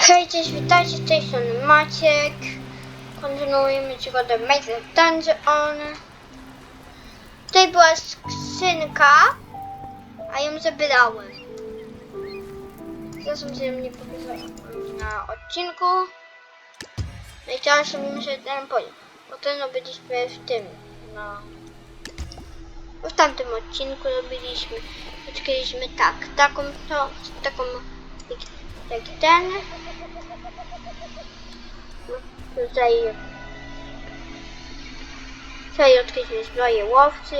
Hej, cześć, witajcie, z tej strony Maciek. Kontynuujemy przygodę Make Dungeon. Tutaj była skrzynka, a ją zebrałem. Zresztą się mnie pokazałem na odcinku. No i teraz robimy sobie ten poziom. Potem robiliśmy w tym, no... W tamtym odcinku robiliśmy, odkryliśmy tak, taką, to, taką, jak ten. Tutaj, tutaj odkryliśmy zbroję łowcy.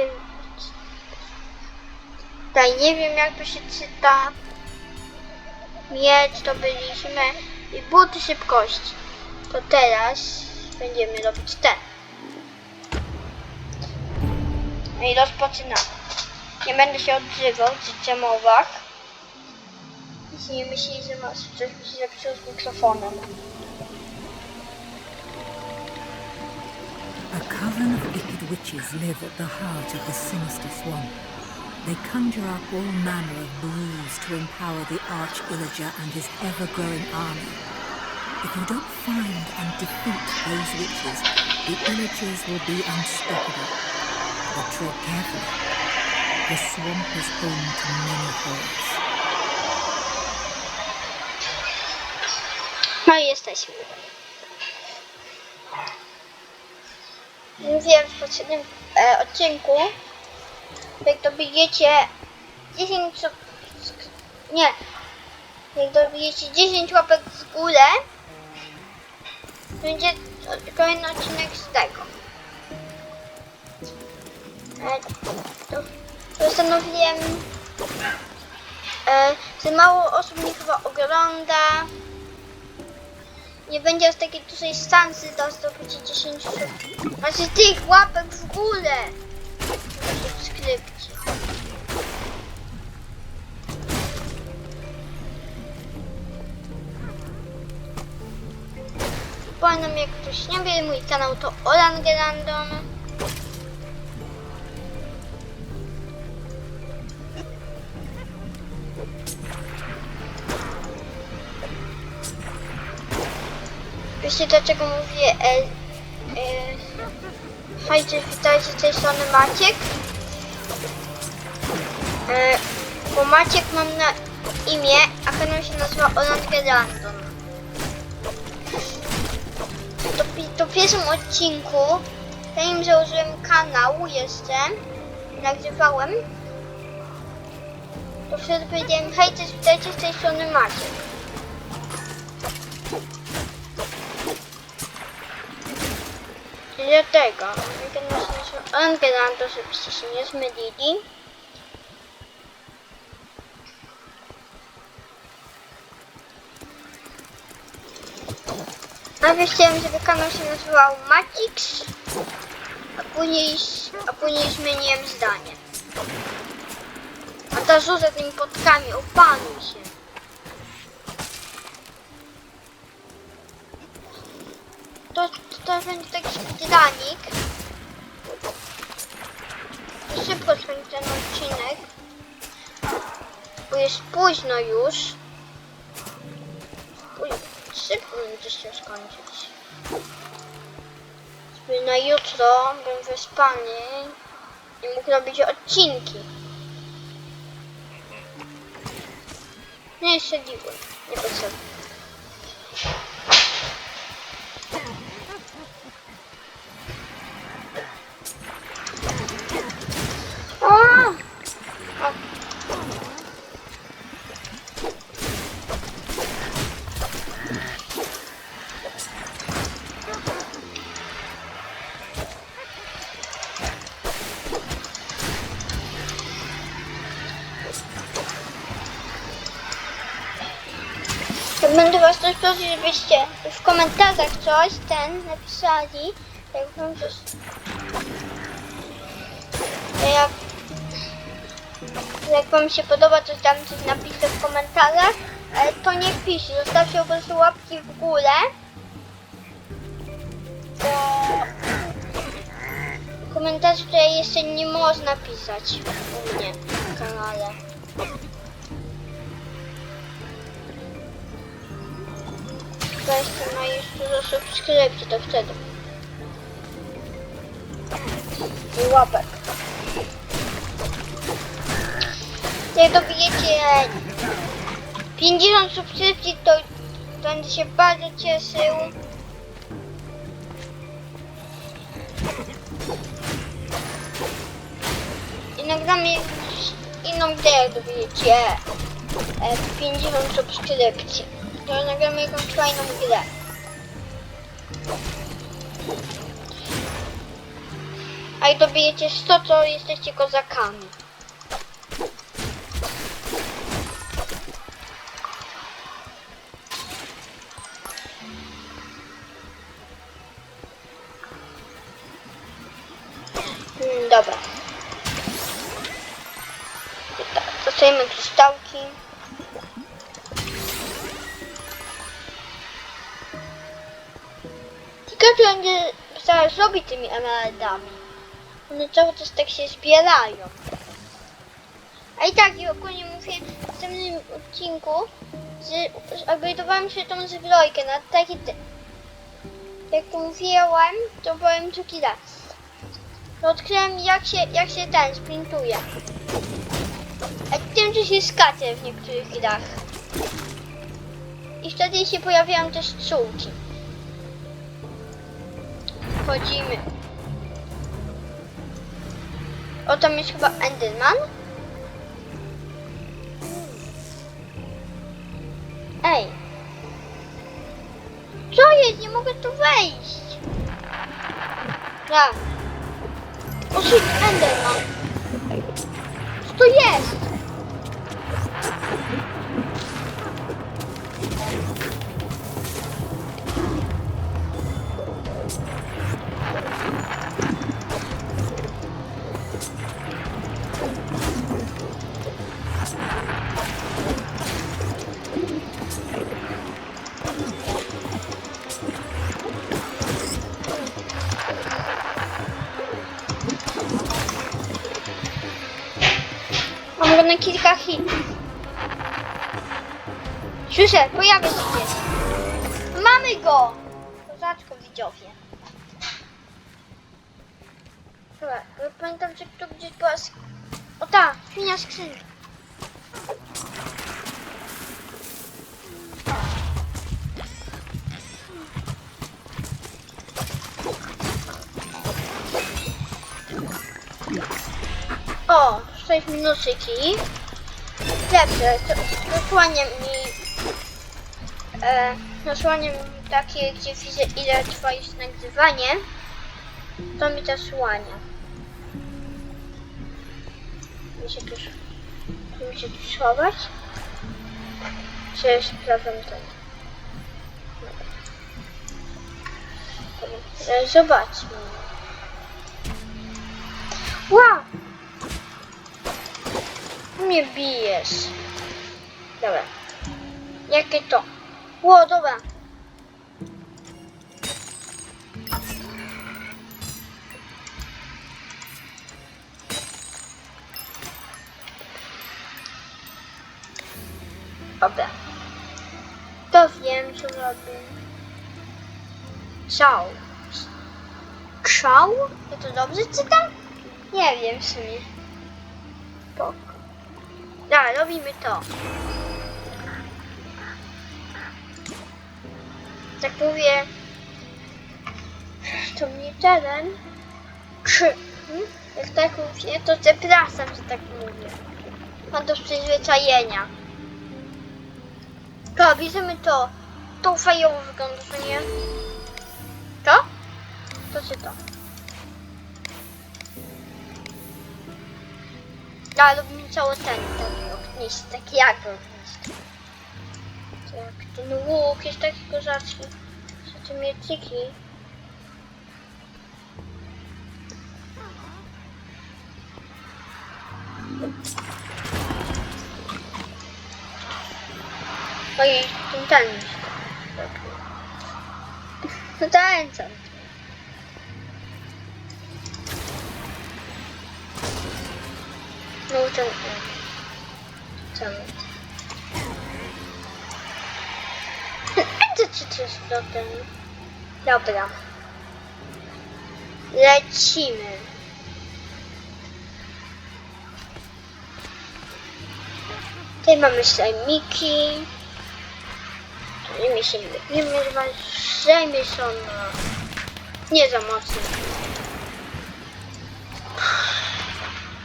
Tutaj nie wiem jak to się czyta. Miecz to byliśmy i buty szybkości. To teraz będziemy robić ten. No i rozpoczynamy. Nie będę się odzywał, życzę mowak. Jeśli nie myśli, że masz coś mi się zapisał z mikrofonem. Witches live at the heart of the sinister swamp. They conjure up all manner of brews to empower the Arch Illager and his ever-growing army. If you don't find and defeat those witches, the Illagers will be unstoppable. But tread carefully. The swamp is home to many horrors. Mówiłem w poprzednim e, odcinku, jak dobijecie 10 sub- sk- nie, jak dobijecie 10 łapek w górę, będzie kolejny odcinek z tego. E, to postanowiłem, e, że mało osób mnie chyba ogląda. Nie będzie aż takiej dużej szansy do zdobycia 10 sub... Znaczy tych łapek w górę! Subskrypcji. Pamiętam jak ktoś nie wie, mój kanał to Orangerandon. Wiecie dlaczego mówię e, e, Hej, witajcie z tej strony Maciek. E, bo Maciek mam na imię, a kanał się nazywa Orange Random. To, to w pierwszym odcinku, zanim założyłem kanał jeszcze, nagrywałem, to wtedy powiedziałem, hej, cześć, witajcie z tej strony Maciek. Jak nas nazywa Angelan, to żebyście się nie zmylili. Najpierw chciałem, żeby kanał się nazywał Matix, a później, a później zmieniłem zdanie. A ta rzuca tymi podkami, opanuj się. To, to będzie taki speedrunik. I szybko skończę ten odcinek. Bo jest późno już. Szybko będzie się skończyć. Żeby na jutro bym wyspany i mógł robić odcinki. Nie, siedziłem. Niepotrzebne. O! Będę was też prosić, żebyście w komentarzach coś ten napisali. Jak wam coś... Jak jak wam się podoba, coś tam coś napiszę w komentarzach, e, to nie piszcie, zostawcie po prostu łapki w górę. Bo komentarzy tutaj jeszcze nie można pisać u mnie na kanale. 20 ma jeszcze dużo subskrypcji, to wtedy. I łapek. Jak dobijecie 50 subskrypcji, to będę się bardzo cieszył. I nagramy inną grę, jak dobijecie e, 50 subskrypcji. To nagramy jakąś fajną grę. A jak dobijecie 100, to jesteście kozakami. Robić tymi emeraldami. One cały czas tak się zbierają. A i tak, i ogólnie mówię w następnym odcinku, że upgrade'owałem się tą zbrojkę na taki... ty- Jak to mówiłem, to powiem drugi raz. To odkryłem jak się, jak się ten sprintuje. A tym, że się skacze w niektórych grach. I wtedy się pojawiają też czułki. Wchodzimy. O, tam jest chyba Enderman. Ej. Co jest? Nie mogę tu wejść. Tak. O, Enderman. Co to jest? Hit. Słyszę, pojawia się gdzieś. Mamy go! Kozaczko widzowie. Dobra, ja pamiętam, że tu gdzieś była... sk- O ta, świnia skrzynka. O, 6 minusyki. To zasłania mi e, mi takie, gdzie widzę ile trwa już nagrywanie. To mi zasłania. Mi się tu, tu mi się tu schować. Czy? Dobra. E, Zobaczmy. Wow! Mnie bijesz. Dobra. Jakie to? Ło, dobra. Dobra. To wiem, co robię. Ciao. Krzał? Ja to dobrze czytam? Nie wiem w sumie. Spoko. Dobra, robimy to. Tak mówię. To mnie teren. Krzy. Hmm? Jak tak mówię, to przepraszam, że tak mówię. Mam z przyzwyczajenia. To, bierzemy to. To fajowo wygląda, to nie? To? To czy to? Ja lubię cały ten, taki ognisty, taki jak. To jak ten łuk jest taki kozacki. Co te miecyki. Ojej, ten ten jest. No co? No ten. Ten. Ten Czy to jest do ten? Dobra. Lecimy. Tutaj mamy slajmiki. Slajmy się nie będziemy rwać. Slajmy są nie za mocne.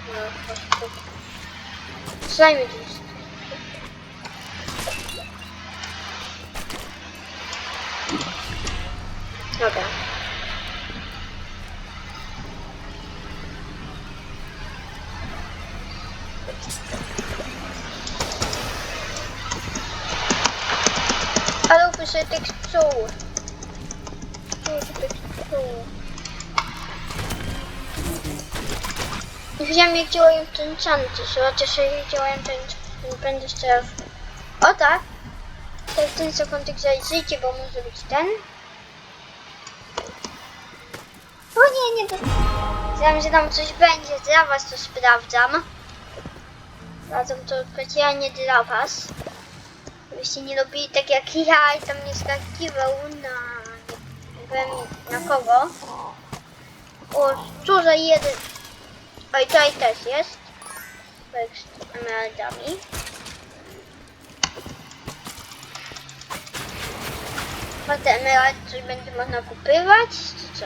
No, po prostu. Slajmy to jest. Dobra. Ale upiszę tekstuł. Nie wiedziałem jak działają te enchanty, chociaż jak działają te enchanty, będę teraz... O tak! To jest ten sekundek zajrzyjcie, bo może być ten. Nie, nie. Znam, że tam coś będzie, dla was to sprawdzam. Sprawdzam to specjalnie dla was. Żebyście nie robili tak jak ja i tam nie skakiwał na... Nie wiem na kogo. O, co za jeden... Oj, tutaj też jest. Z emeraldami. A te emeraldy coś będzie można kupywać, czy co?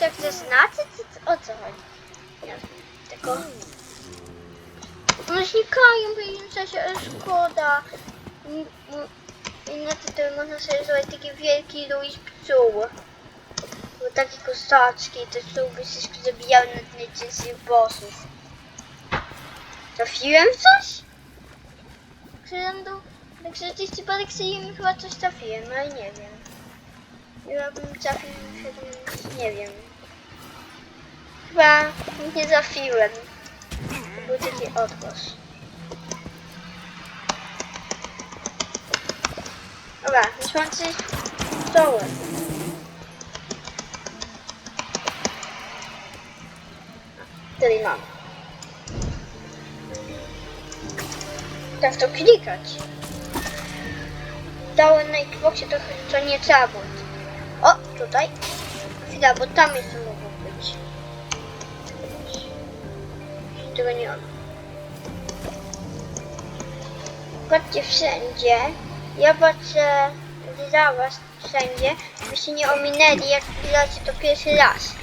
Tak zaznaczyć? czy co- O co chodzi? Ja tylko... One znikają w jakimś sensie, ale szkoda. I- i- I na to to można sobie zrobić taki wielki Louis psuł. Bo takie kosaczki, te psułby się zabijały na najczęściej bossów. Trafiłem w coś? Rzędu? Tak rzeczywiście parę mi chyba coś trafiłem, ale nie wiem. Jakbym trafił, to nie wiem. Chyba nie trafiłem. To był taki odgłos. Dobra, niosący stoły. Tutaj mam. Tak to klikać. Dałem na Xboxie trochę co nie trzeba było. O, tutaj. Chwila, bo tam jeszcze mogło Tego nie mam. Patrzcie wszędzie. Ja patrzę za was wszędzie, byście nie ominęli, jak gracie to pierwszy raz.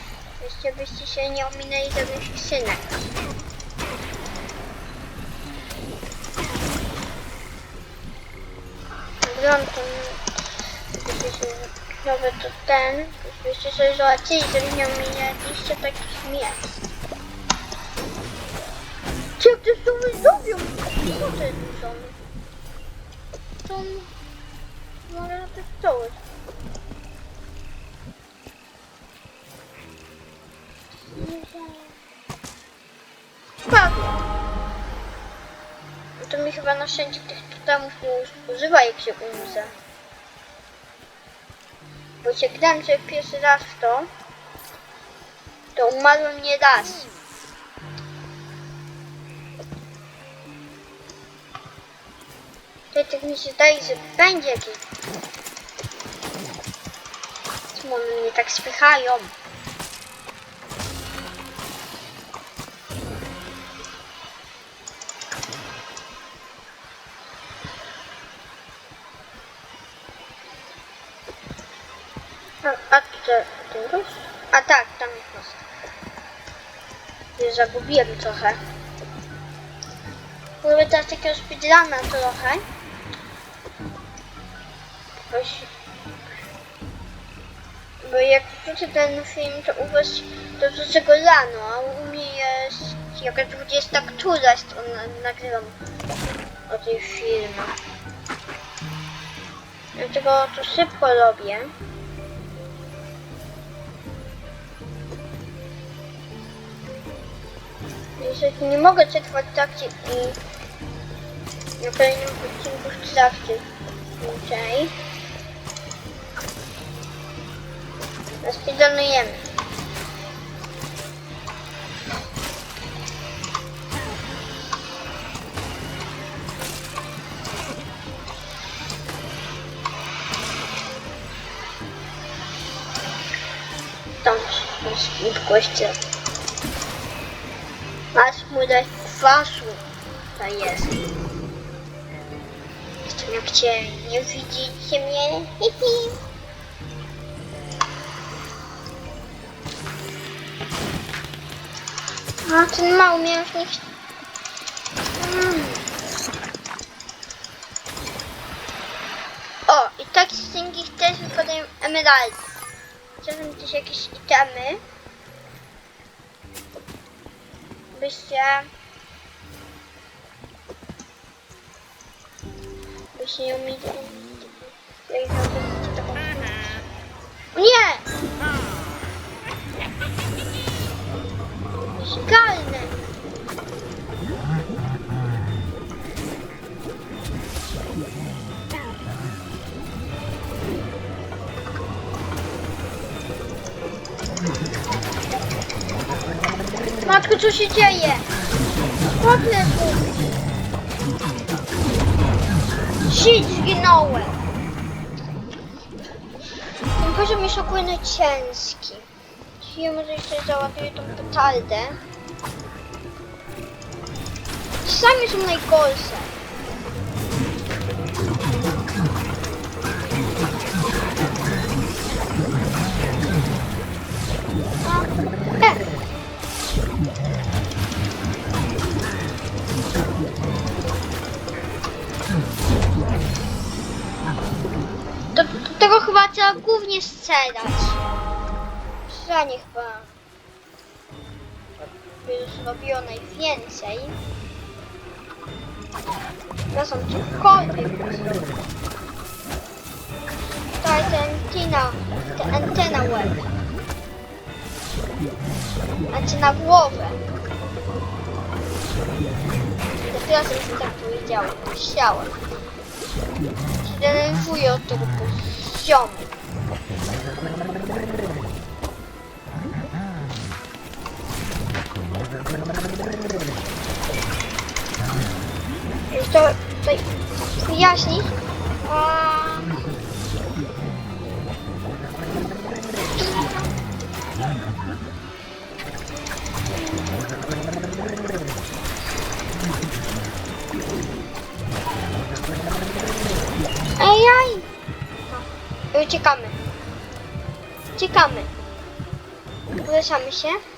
Byście, byście się nie ominęli żadnych skrzynek. Sobie nowy to ten, byście sobie zobaczyli, żeby nie ominęliście takich miejsc. Jak te stówy zrobią? Co to są? To może na stoły. Prawie. No to mi chyba na szczęście tych totemów nie używa jak się umrze. Bo się grałem sobie pierwszy raz w to, to umarłem nie raz. Tak mi się zdaje, że będzie jakiś... Czemu one mnie tak spychają? A, tutaj? A tak, tam jest most. Już zagubiłem trochę. Mówię teraz takiego speedruna trochę. Jakoś... Bo jak wrzucę ten film, to u was to wrzucę go rano, a u mnie jest jakaś 20 któraś, to na, nagrywam o tej filmie. Dlatego to szybko robię. Jeżeli nie mogę czekać w trakcie i na kolejnym odcinku w trakcie dłużej. Rozpidolnujemy. Tam szybkości. Masz mu dać kwasu. To jest. Jak cię nie widzicie mnie, hi. A ten mały mięśnik. Mm. O, i tak z tych też wypadają emeraldy. Czasem też jakieś itemy. Byście... Byście nie umieli... Jak zrobić taką... O nie! Skalne! Matko, co się dzieje? Chłopie, Shit, zginąłem. Ten poziom jest ogólnie ciężki. Dzisiaj może jeszcze załapię tą petardę. Sami są najgorsze. Do, do tego chyba trzeba głównie strzelać. Strzelanie chyba by zrobiło najwięcej. Ja są cokolwiek. Tutaj ta antenna, ta antena web. Antena głowę. Dopiero sobie tak powiedziałem, chciałem się denerwuję od tego poziomu. Jeszcze tutaj wyjaśnić. A... Ej, aj! No. Uciekamy. Uciekamy. Ulepszamy się.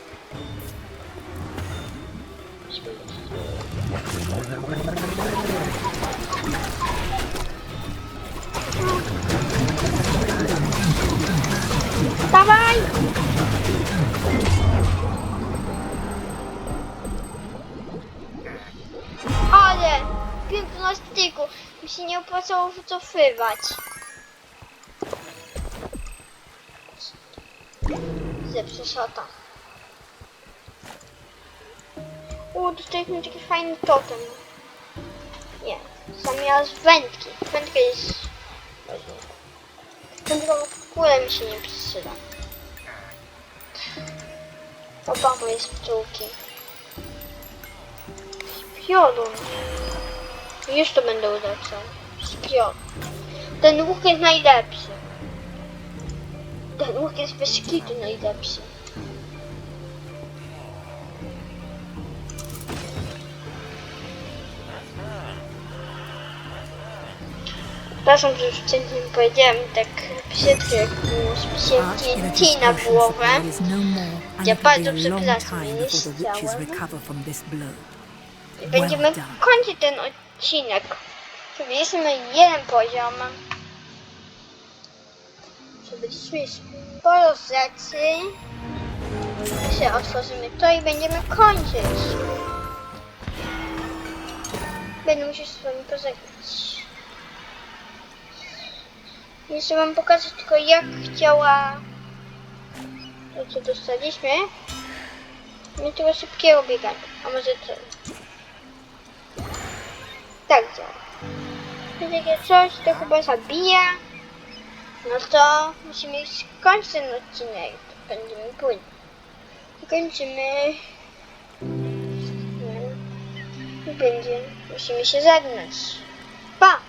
Dawaj! Ale! Piękno styku. Mi się nie opłacało wycofywać. Zepsuł szata. U, dostaliśmy taki fajny totem. Zamiast wędki. Wędka jest... Wędka w ogóle mi się nie przyda. Oba moje pszczółki. Piorun. Już to będę ulepszał. Spion. Ten łuk jest najlepszy. Ten łuk jest bez kitu najlepszy. Przepraszam, że już wcześniej nie powiedziałem tak brzydko, jak było Illager's na głowę. no Ja bardzo przepraszam, nie chciałem. I będziemy kończyć ten odcinek. Przebyliśmy jeden poziom. Przebyliśmy sporo rzeczy. Jeszcze otworzymy to i będziemy kończyć. Będę musiał z wami pożegnać. Jeszcze wam pokażę tylko jak działa to co dostaliśmy. Nie tego szybkiego biegania. A może to... Tak działa. Jeśli takie coś to chyba zabija. No to musimy skończyć ten odcinek. To będziemy później. Kończymy. I będzie. Musimy się żegnać. Pa!